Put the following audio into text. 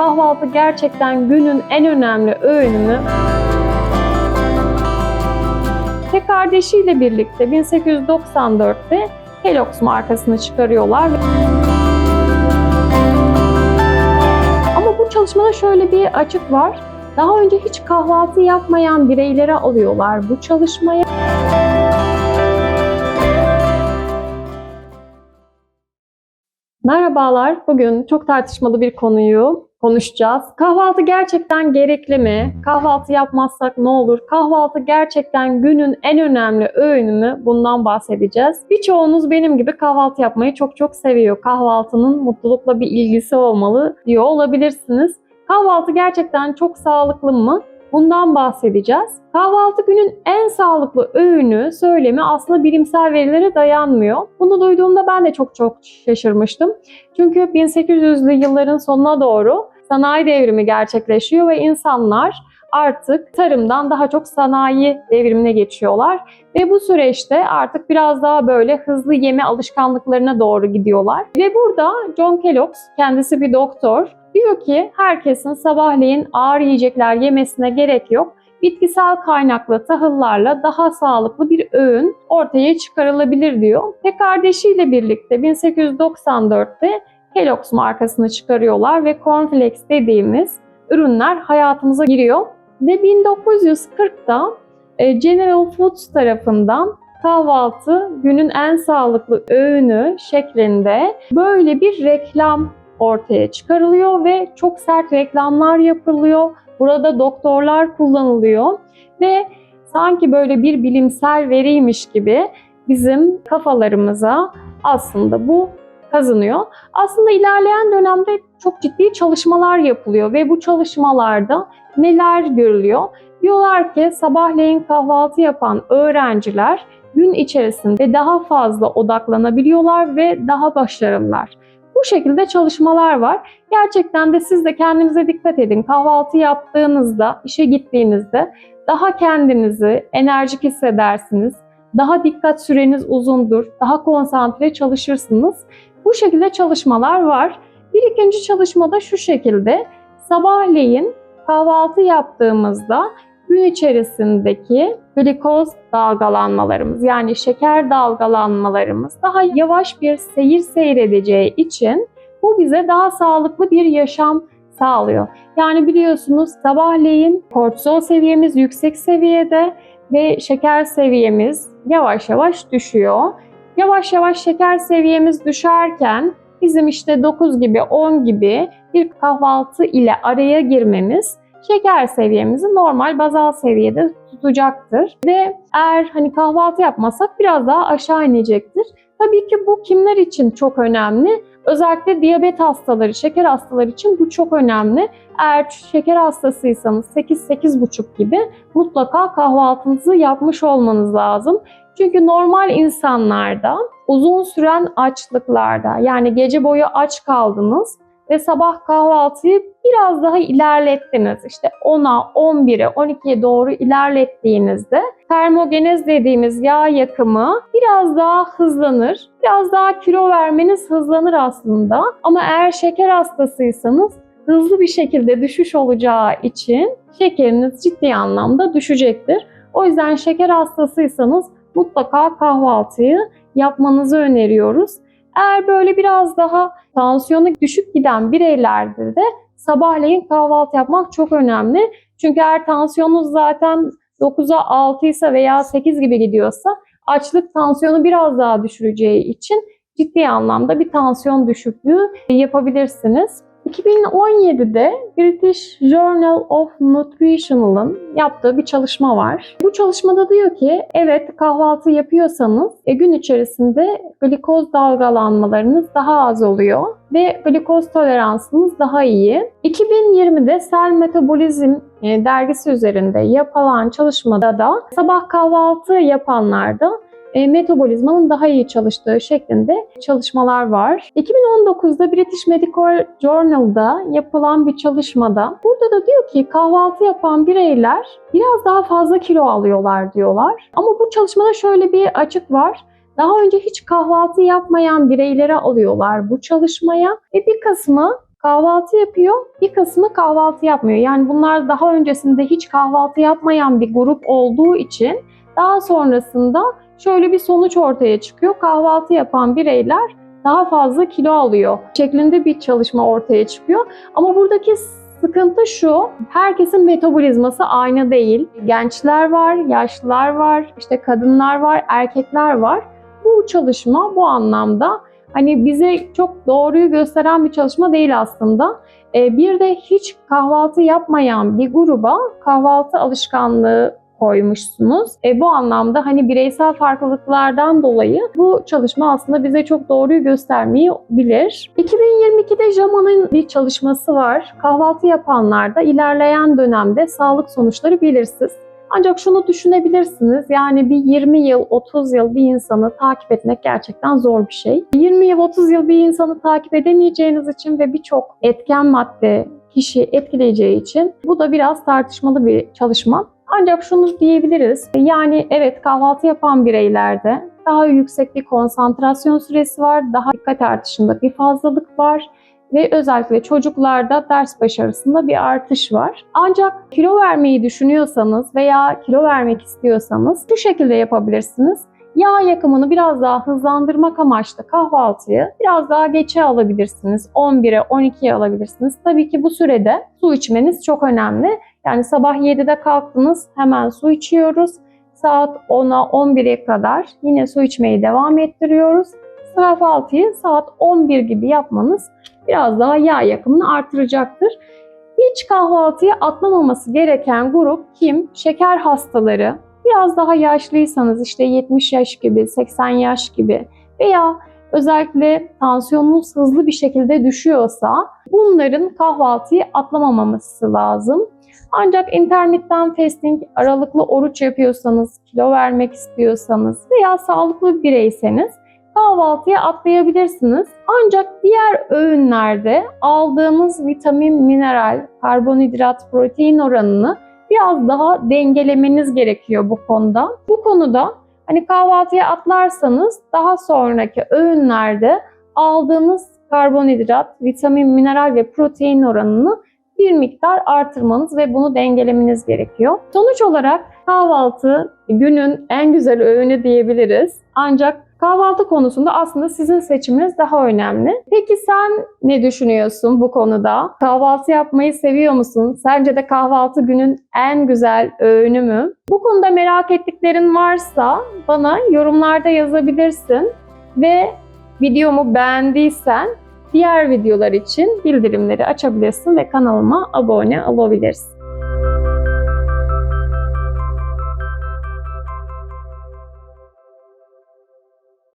kahvaltı gerçekten günün en önemli öğünü mü? Ve kardeşiyle birlikte 1894'te Kellogg's markasını çıkarıyorlar. Ama bu çalışmada şöyle bir açık var. Daha önce hiç kahvaltı yapmayan bireylere alıyorlar bu çalışmaya. Merhabalar. Bugün çok tartışmalı bir konuyu konuşacağız. Kahvaltı gerçekten gerekli mi? Kahvaltı yapmazsak ne olur? Kahvaltı gerçekten günün en önemli öğünü mü? Bundan bahsedeceğiz. Birçoğunuz benim gibi kahvaltı yapmayı çok çok seviyor. Kahvaltının mutlulukla bir ilgisi olmalı diyor olabilirsiniz. Kahvaltı gerçekten çok sağlıklı mı? Bundan bahsedeceğiz. Kahvaltı günün en sağlıklı öğünü söylemi aslında bilimsel verilere dayanmıyor. Bunu duyduğumda ben de çok çok şaşırmıştım. Çünkü 1800'lü yılların sonuna doğru sanayi devrimi gerçekleşiyor ve insanlar artık tarımdan daha çok sanayi devrimine geçiyorlar. Ve bu süreçte artık biraz daha böyle hızlı yeme alışkanlıklarına doğru gidiyorlar. Ve burada John Kellogg, kendisi bir doktor, diyor ki herkesin sabahleyin ağır yiyecekler yemesine gerek yok. Bitkisel kaynaklı tahıllarla daha sağlıklı bir öğün ortaya çıkarılabilir diyor. Ve kardeşiyle birlikte 1894'te Kellogg's markasını çıkarıyorlar ve cornflakes dediğimiz ürünler hayatımıza giriyor. Ve 1940'da e, General Foods tarafından kahvaltı günün en sağlıklı öğünü şeklinde böyle bir reklam ortaya çıkarılıyor ve çok sert reklamlar yapılıyor. Burada doktorlar kullanılıyor ve sanki böyle bir bilimsel veriymiş gibi bizim kafalarımıza aslında bu kazınıyor. Aslında ilerleyen dönemde çok ciddi çalışmalar yapılıyor ve bu çalışmalarda neler görülüyor? Diyorlar ki sabahleyin kahvaltı yapan öğrenciler gün içerisinde daha fazla odaklanabiliyorlar ve daha başarılılar. Bu şekilde çalışmalar var. Gerçekten de siz de kendinize dikkat edin. Kahvaltı yaptığınızda, işe gittiğinizde daha kendinizi enerjik hissedersiniz. Daha dikkat süreniz uzundur. Daha konsantre çalışırsınız. Bu şekilde çalışmalar var. Bir ikinci çalışma da şu şekilde. Sabahleyin kahvaltı yaptığımızda gün içerisindeki glikoz dalgalanmalarımız yani şeker dalgalanmalarımız daha yavaş bir seyir seyredeceği için bu bize daha sağlıklı bir yaşam sağlıyor. Yani biliyorsunuz sabahleyin kortizol seviyemiz yüksek seviyede ve şeker seviyemiz yavaş yavaş düşüyor. Yavaş yavaş şeker seviyemiz düşerken bizim işte 9 gibi 10 gibi bir kahvaltı ile araya girmemiz şeker seviyemizi normal bazal seviyede tutacaktır. Ve eğer hani kahvaltı yapmasak biraz daha aşağı inecektir. Tabii ki bu kimler için çok önemli? Özellikle diyabet hastaları, şeker hastaları için bu çok önemli. Eğer şeker hastasıysanız 8-8,5 gibi mutlaka kahvaltınızı yapmış olmanız lazım. Çünkü normal insanlarda uzun süren açlıklarda yani gece boyu aç kaldınız ve sabah kahvaltıyı biraz daha ilerlettiniz. İşte 10'a, 11'e, 12'ye doğru ilerlettiğinizde termogenez dediğimiz yağ yakımı biraz daha hızlanır. Biraz daha kilo vermeniz hızlanır aslında. Ama eğer şeker hastasıysanız hızlı bir şekilde düşüş olacağı için şekeriniz ciddi anlamda düşecektir. O yüzden şeker hastasıysanız mutlaka kahvaltıyı yapmanızı öneriyoruz. Eğer böyle biraz daha tansiyonu düşük giden bireylerde de sabahleyin kahvaltı yapmak çok önemli. Çünkü eğer tansiyonunuz zaten 9'a 6 ise veya 8 gibi gidiyorsa açlık tansiyonu biraz daha düşüreceği için ciddi anlamda bir tansiyon düşüklüğü yapabilirsiniz. 2017'de British Journal of Nutritional'ın yaptığı bir çalışma var. Bu çalışmada diyor ki evet kahvaltı yapıyorsanız e, gün içerisinde glikoz dalgalanmalarınız daha az oluyor ve glikoz toleransınız daha iyi. 2020'de Cell Metabolism e, dergisi üzerinde yapılan çalışmada da sabah kahvaltı yapanlarda e, metabolizmanın daha iyi çalıştığı şeklinde çalışmalar var. 2019'da British Medical Journal'da yapılan bir çalışmada burada da diyor ki kahvaltı yapan bireyler biraz daha fazla kilo alıyorlar diyorlar. Ama bu çalışmada şöyle bir açık var. Daha önce hiç kahvaltı yapmayan bireylere alıyorlar bu çalışmaya ve bir kısmı kahvaltı yapıyor, bir kısmı kahvaltı yapmıyor. Yani bunlar daha öncesinde hiç kahvaltı yapmayan bir grup olduğu için daha sonrasında şöyle bir sonuç ortaya çıkıyor. Kahvaltı yapan bireyler daha fazla kilo alıyor şeklinde bir çalışma ortaya çıkıyor. Ama buradaki sıkıntı şu, herkesin metabolizması aynı değil. Gençler var, yaşlılar var, işte kadınlar var, erkekler var. Bu çalışma bu anlamda hani bize çok doğruyu gösteren bir çalışma değil aslında. Ee, bir de hiç kahvaltı yapmayan bir gruba kahvaltı alışkanlığı koymuşsunuz. E, bu anlamda hani bireysel farklılıklardan dolayı bu çalışma aslında bize çok doğruyu göstermeyebilir. 2022'de JAMA'nın bir çalışması var. Kahvaltı yapanlarda ilerleyen dönemde sağlık sonuçları belirsiz. Ancak şunu düşünebilirsiniz. Yani bir 20 yıl, 30 yıl bir insanı takip etmek gerçekten zor bir şey. 20 yıl, 30 yıl bir insanı takip edemeyeceğiniz için ve birçok etken madde kişi etkileyeceği için bu da biraz tartışmalı bir çalışma. Ancak şunu diyebiliriz. Yani evet kahvaltı yapan bireylerde daha yüksek bir konsantrasyon süresi var, daha dikkat artışında bir fazlalık var ve özellikle çocuklarda ders başarısında bir artış var. Ancak kilo vermeyi düşünüyorsanız veya kilo vermek istiyorsanız şu şekilde yapabilirsiniz. Yağ yakımını biraz daha hızlandırmak amaçlı kahvaltıyı biraz daha geçe alabilirsiniz. 11'e 12'ye alabilirsiniz. Tabii ki bu sürede su içmeniz çok önemli. Yani sabah 7'de kalktınız hemen su içiyoruz. Saat 10'a 11'e kadar yine su içmeyi devam ettiriyoruz. Kahvaltıyı saat 11 gibi yapmanız biraz daha yağ yakımını artıracaktır. Hiç kahvaltıya atlamaması gereken grup kim? Şeker hastaları. Biraz daha yaşlıysanız işte 70 yaş gibi, 80 yaş gibi veya özellikle tansiyonunuz hızlı bir şekilde düşüyorsa bunların kahvaltıyı atlamaması lazım. Ancak intermittent fasting, aralıklı oruç yapıyorsanız, kilo vermek istiyorsanız veya sağlıklı bir bireyseniz kahvaltıya atlayabilirsiniz. Ancak diğer öğünlerde aldığımız vitamin, mineral, karbonhidrat, protein oranını biraz daha dengelemeniz gerekiyor bu konuda. Bu konuda hani kahvaltıya atlarsanız daha sonraki öğünlerde aldığınız karbonhidrat, vitamin, mineral ve protein oranını bir miktar artırmanız ve bunu dengelemeniz gerekiyor. Sonuç olarak kahvaltı günün en güzel öğünü diyebiliriz. Ancak kahvaltı konusunda aslında sizin seçiminiz daha önemli. Peki sen ne düşünüyorsun bu konuda? Kahvaltı yapmayı seviyor musun? Sence de kahvaltı günün en güzel öğünü mü? Bu konuda merak ettiklerin varsa bana yorumlarda yazabilirsin ve videomu beğendiysen diğer videolar için bildirimleri açabilirsin ve kanalıma abone olabilirsin.